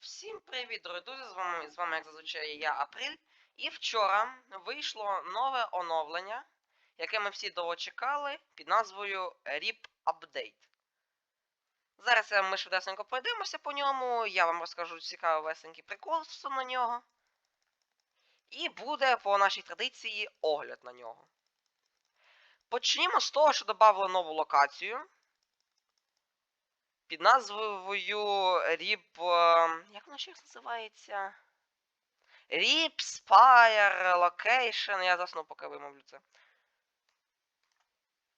Всім привіт, дорогі друзі! З вами, з вами, як зазвичай, я Априль. І вчора вийшло нове оновлення, яке ми всі довго чекали, під назвою RIP Update. Зараз ми швидесенько пройдемося по ньому, я вам розкажу цікавий весенький прикол стосовно нього. І буде по нашій традиції огляд на нього. Почнімо з того, що додали нову локацію під назвою RIP... е, Як воно ще називається? RIP Spire Location. Я заснув, поки вимовлю це.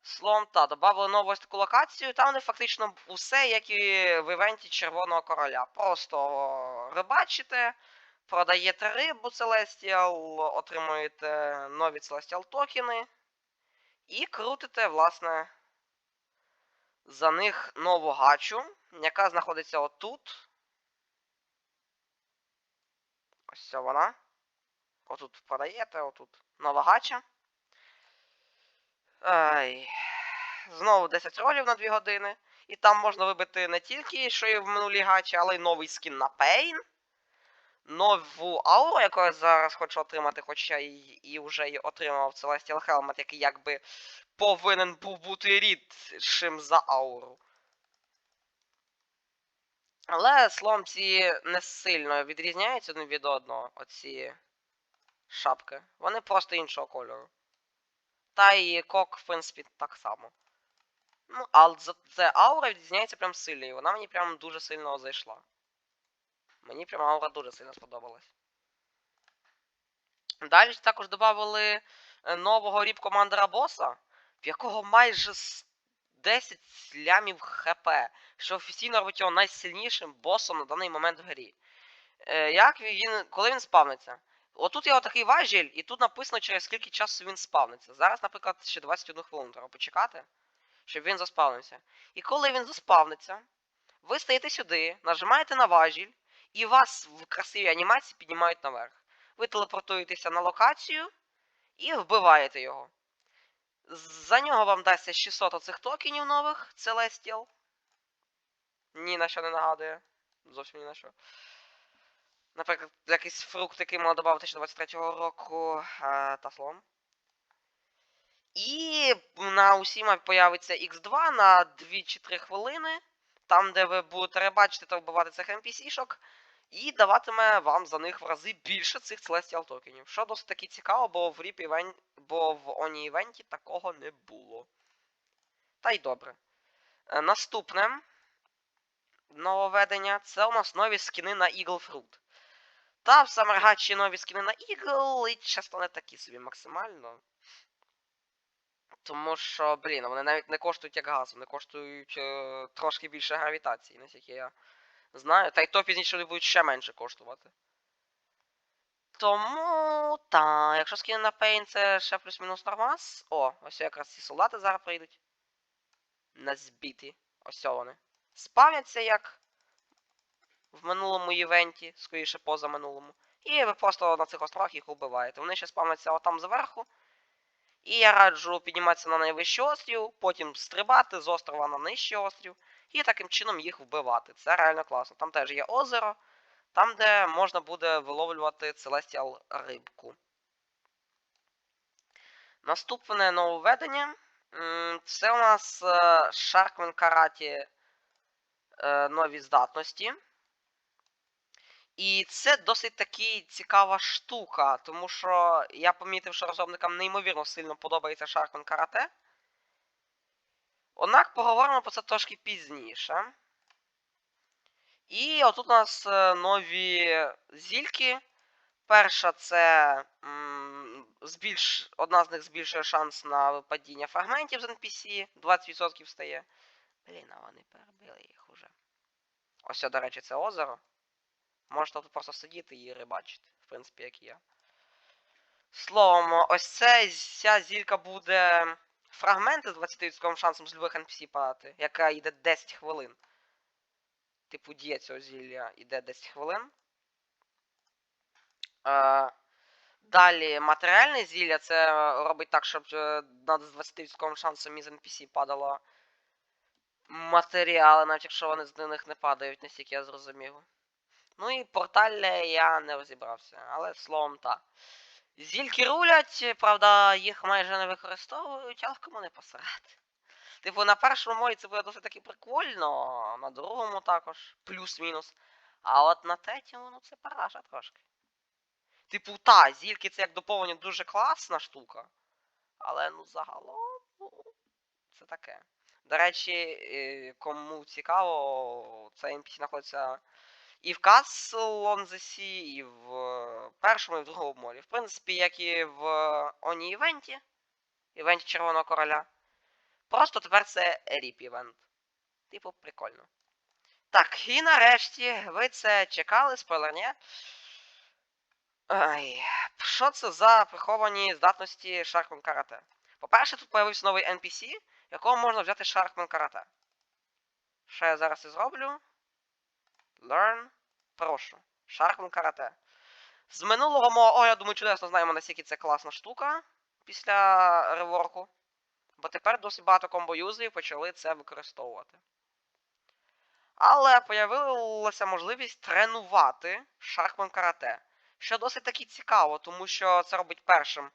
Словом, та, додали нову ось таку локацію, там де фактично усе, як і в івенті Червоного Короля. Просто рибачите, продаєте рибу Celestial, отримуєте нові Celestial токени і крутите, власне, за них нову гачу, яка знаходиться отут. Ось ця вона. Отут продаєте, отут нова гача. Ай. Знову 10 ролів на 2 години. І там можна вибити не тільки, що і в минулій гачі, але й новий скін на Пейн. Нову ауру, яку я зараз хочу отримати, хоча і, і вже і отримав Celestial Helmet, який якби повинен був бути рідшим за ауру. Але словом ці не сильно відрізняються один від одного, оці шапки. Вони просто іншого кольору. Та і кок, в принципі, так само. Ну, але це аура відрізняється прям сильно, і вона мені прям дуже сильно зайшла. Мені прям аура дуже сильно сподобалась. Далі також додали нового ріп командера боса, в якого майже 10 лямів хп, що офіційно робить його найсильнішим босом на даний момент в грі. Е, як він, коли він спавниться? Отут є отакий важіль, і тут написано, через скільки часу він спавниться. Зараз, наприклад, ще 21 хвилину треба почекати, щоб він заспавнився. І коли він заспавниться, ви стаєте сюди, нажимаєте на важіль, і вас в красивій анімації піднімають наверх. Ви телепортуєтеся на локацію і вбиваєте його. За нього вам дасться 600 оцих токенів нових, Celestial. Ні на що не нагадує. Зовсім ні на що. Наприклад, якийсь фрукт, який мала додати ще 23-го року е, та словом. І на усі мапі появиться X2 на 2 чи 3 хвилини. Там, де ви будете рибачити та вбивати цих NPC-шок. І даватиме вам за них в рази більше цих Celestial токенів. Що досить таки цікаво, бо в ріп івен... бо в Оні івенті такого не було. Та й добре. Е, Наступне нововведення це у нас нові скіни на Eagle Fruit. Та в Самергачі нові скіни на Eagle, і часто не такі собі максимально. Тому що, блін, вони навіть не коштують як газ, вони коштують е, трошки більше гравітації, наскільки я знаю. Та й то пізніше вони будуть ще менше коштувати. Тому, та, якщо скине на Пейн, це ще плюс-мінус нормас. О, ось якраз ці солдати зараз прийдуть. На збіті. Ось вони. Спавняться як в минулому івенті, скоріше поза минулому. І ви просто на цих островах їх вбиваєте. Вони ще спавняться отам зверху. І я раджу підніматися на найвищий острів, потім стрибати з острова на нижчий острів, і таким чином їх вбивати. Це реально класно. Там теж є озеро, там, де можна буде виловлювати Celestial рибку. Наступне нововведення. Це у нас е, Sharkman Karate е, нові здатності. І це досить таки цікава штука, тому що я помітив, що розробникам неймовірно сильно подобається Sharkman Karate. Однак поговоримо про це трошки пізніше. І отут у нас е, нові зільки. Перша це збільш... одна з них збільшує шанс на випадіння фрагментів з NPC, 20% стає. Блін, а вони перебили їх уже. Ось, до речі, це озеро. Можете тут просто сидіти і рибачити, в принципі, як я. Словом, ось це ця зілька буде фрагменти з 20% шансом з любих NPC падати, яка йде 10 хвилин. Типу дія цього зілля йде 10 хвилин. Е, далі матеріальне зілля це робить так, щоб е, над з 20% шансом із NPC падало матеріали, навіть якщо вони з них не падають, наскільки я зрозумів. Ну і портале я не розібрався, але словом так. Зільки рулять, правда, їх майже не використовують, але кому не посрати. Типу, на першому мої це буде досить таки прикольно, на другому також, плюс-мінус. А от на третьому, ну це параша трошки. Типу, та, зільки це як доповнення дуже класна штука. Але ну загалом, ну, це таке. До речі, е, кому цікаво, цей NPC знаходиться і в Castle on the Sea, і в першому, і в другому морі. В принципі, як і в Оні івенті, івенті Червоного Короля. Просто тепер це ріп івент. Типу, прикольно. Так, і нарешті ви це чекали, спойлерні. Ай, що це за приховані здатності Sharkman Карате? По-перше, тут появився новий NPC, якого можна взяти Sharkman Карате. Що я зараз і зроблю? Learn. Прошу. Sharkman Карате. З минулого мого огляду ми чудесно знаємо, наскільки це класна штука після реворку. Бо тепер досить багато комбо-юзерів почали це використовувати. Але появилася можливість тренувати Sharkman Карате. Що досить таки цікаво, тому що це робить першим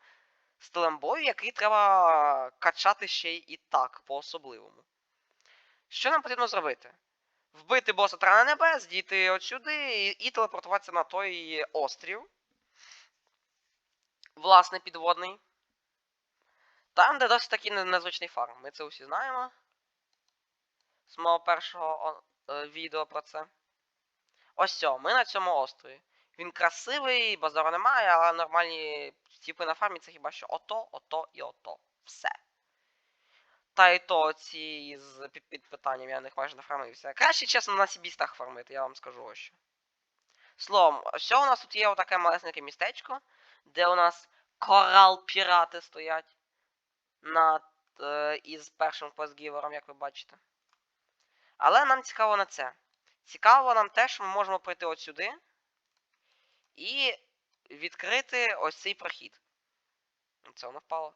стилем бою, який треба качати ще й і так, по-особливому. Що нам потрібно зробити? Вбити боса Трана Небес, дійти от сюди і, і телепортуватися на той острів. Власне, підводний. Там, де досить такий незвичний фарм. Ми це усі знаємо. З мого першого е, відео про це. Ось цьо, ми на цьому острові. Він красивий, базару немає, але нормальні типи на фармі це хіба що ото, ото і ото. Все. Та і то ці з під, під питанням я них майже не фармився. Краще, чесно, на сібістах фармити, я вам скажу ось що. Словом, що у нас тут є отаке малесеньке містечко, де у нас корал пірати стоять над е, із першим квестгівером, як ви бачите. Але нам цікаво не це. Цікаво нам те, що ми можемо прийти от сюди і відкрити ось цей прохід. Це воно впало.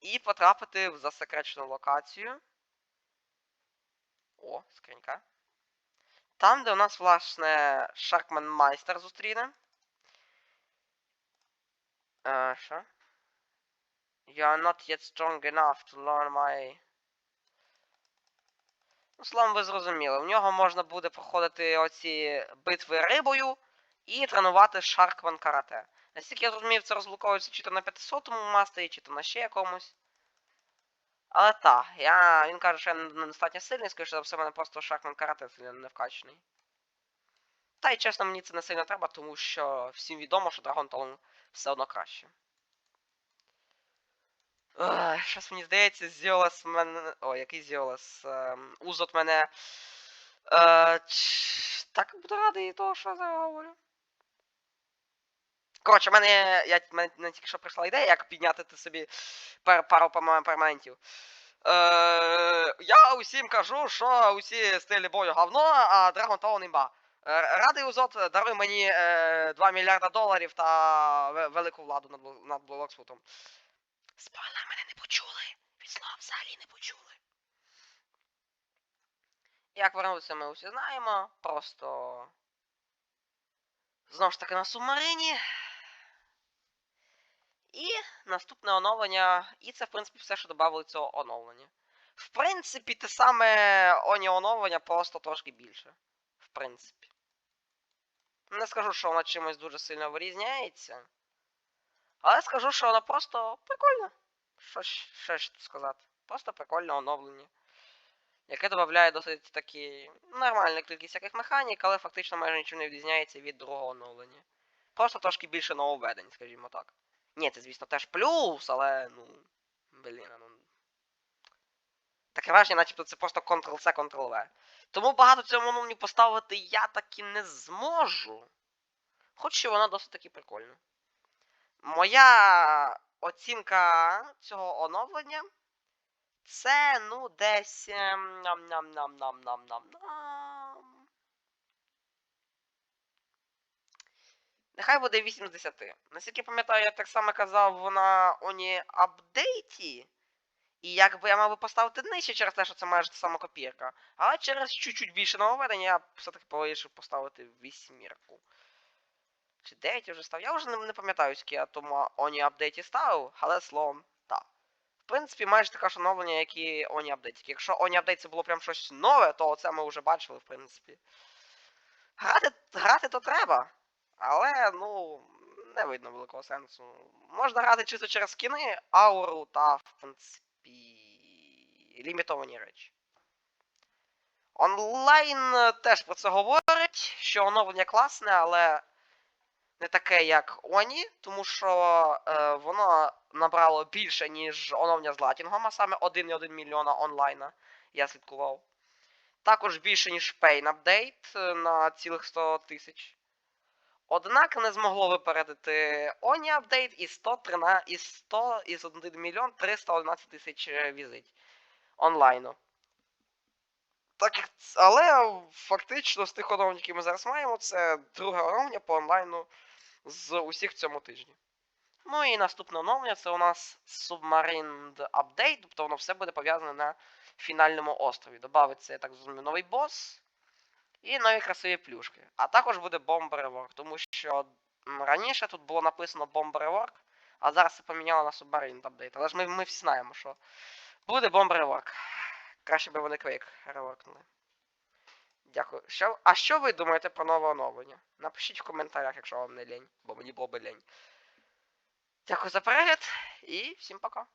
І потрапити в засекречену локацію. О, скринька. Там, де у нас, власне, Шаркман Майстер зустріне. Е, що? You are not yet strong enough to learn my... Ну, словом, ви зрозуміли. В нього можна буде проходити оці битви рибою і тренувати Шаркман карате. Наскільки я зрозумів, це розблоковується чи то на 500-му мастері, чи то на ще якомусь. Але так, я... він каже, що я недостатньо сильний, скоріше за все, мене просто Шаркман карате не вкачаний. Та й чесно, мені це не сильно треба, тому що всім відомо, що Драгон Талон все одно краще. Щось мені здається, Зіолес мене. О, який Зіолес. Ем, Узот мене. Е. Так буду радий того, що я зараз говорю. Коротше, мене, я, мене, тільки що прийшла ідея, як підняти собі пар, пару пер- перманентів. Е, я усім кажу, що усі стилі бою говно, а Dragon Town імба. Е, Радий Узот, даруй мені е, 2 мільярда доларів та велику владу над, над. Спойлер, мене не почули. Від слова взагалі не почули. Як вернутися, ми усі знаємо. Просто. Знову ж таки на субмарині. І наступне оновлення. І це, в принципі, все, що додали цього оновлення. В принципі, те саме Оні оновлення, просто трошки більше. В принципі. Не скажу, що воно чимось дуже сильно вирізняється. Але скажу, що воно просто прикольно. Що, ж- що ж сказати? Просто прикольне оновлення. Яке додає досить такі нормальну кількість всяких механік, але фактично майже нічим не відрізняється від другого оновлення. Просто трошки більше нововведень, скажімо так. Ні, це, звісно, теж плюс, але ну. Блін, ну. Таке враження, начебто це просто Ctrl-C, Ctrl-V. Тому багато цьому оновленню поставити я таки не зможу. Хоч і воно досить таки прикольно. Моя оцінка цього оновлення. Це, ну, десь. ем, Нам-нам-нам-нам-нам-нам-нам. Нехай буде 8 з 10. Наскільки пам'ятаю, я так само казав на Оні апдейті. І якби я мав би поставити нижче через те, що це майже та сама копірка. Але через чуть-чуть більше нововведення я все-таки вирішив поставити вісьмірку. Чи 9 вже став? Я вже не, пам'ятаю, скільки я тому Оні апдейті ставив, але словом, так. В принципі, майже таке ж оновлення, як і Оні апдейт. Якщо Оні апдейт це було прям щось нове, то це ми вже бачили, в принципі. Грати, грати то треба. Але, ну, не видно великого сенсу. Можна грати чисто через скіни, ауру та, в принципі, лімітовані речі. Онлайн е, теж про це говорить, що оновлення класне, але не таке, як Оні, тому що е, воно набрало більше, ніж оновлення з Латінгом, а саме 1,1 мільйона онлайна. Я слідкував. Також більше, ніж Pain Update е, на цілих 100 тисяч. Однак не змогло випередити Оні апдейт і 113, і 100 із 1 мільйон 311 тисяч е, візит онлайну. Так як, але фактично з тих оновлень, які ми зараз маємо, це друге оновлення по онлайну з усіх в цьому тижні. Ну і наступне оновлення це у нас Submarine Update, тобто воно все буде пов'язане на фінальному острові. Добавиться, я так зрозумів, новий бос і нові красиві плюшки. А також буде Bomb Rework, тому що раніше тут було написано Bomb Rework, а зараз це поміняло на Submarine Update. Але ж ми, ми всі знаємо, що буде Bomb Rework. Краще би вони квейк реворкнули. Дякую. Що, а що ви думаєте про нове оновлення? Напишіть в коментарях, якщо вам не лінь, бо мені було би лінь. Дякую за перегляд і всім пока.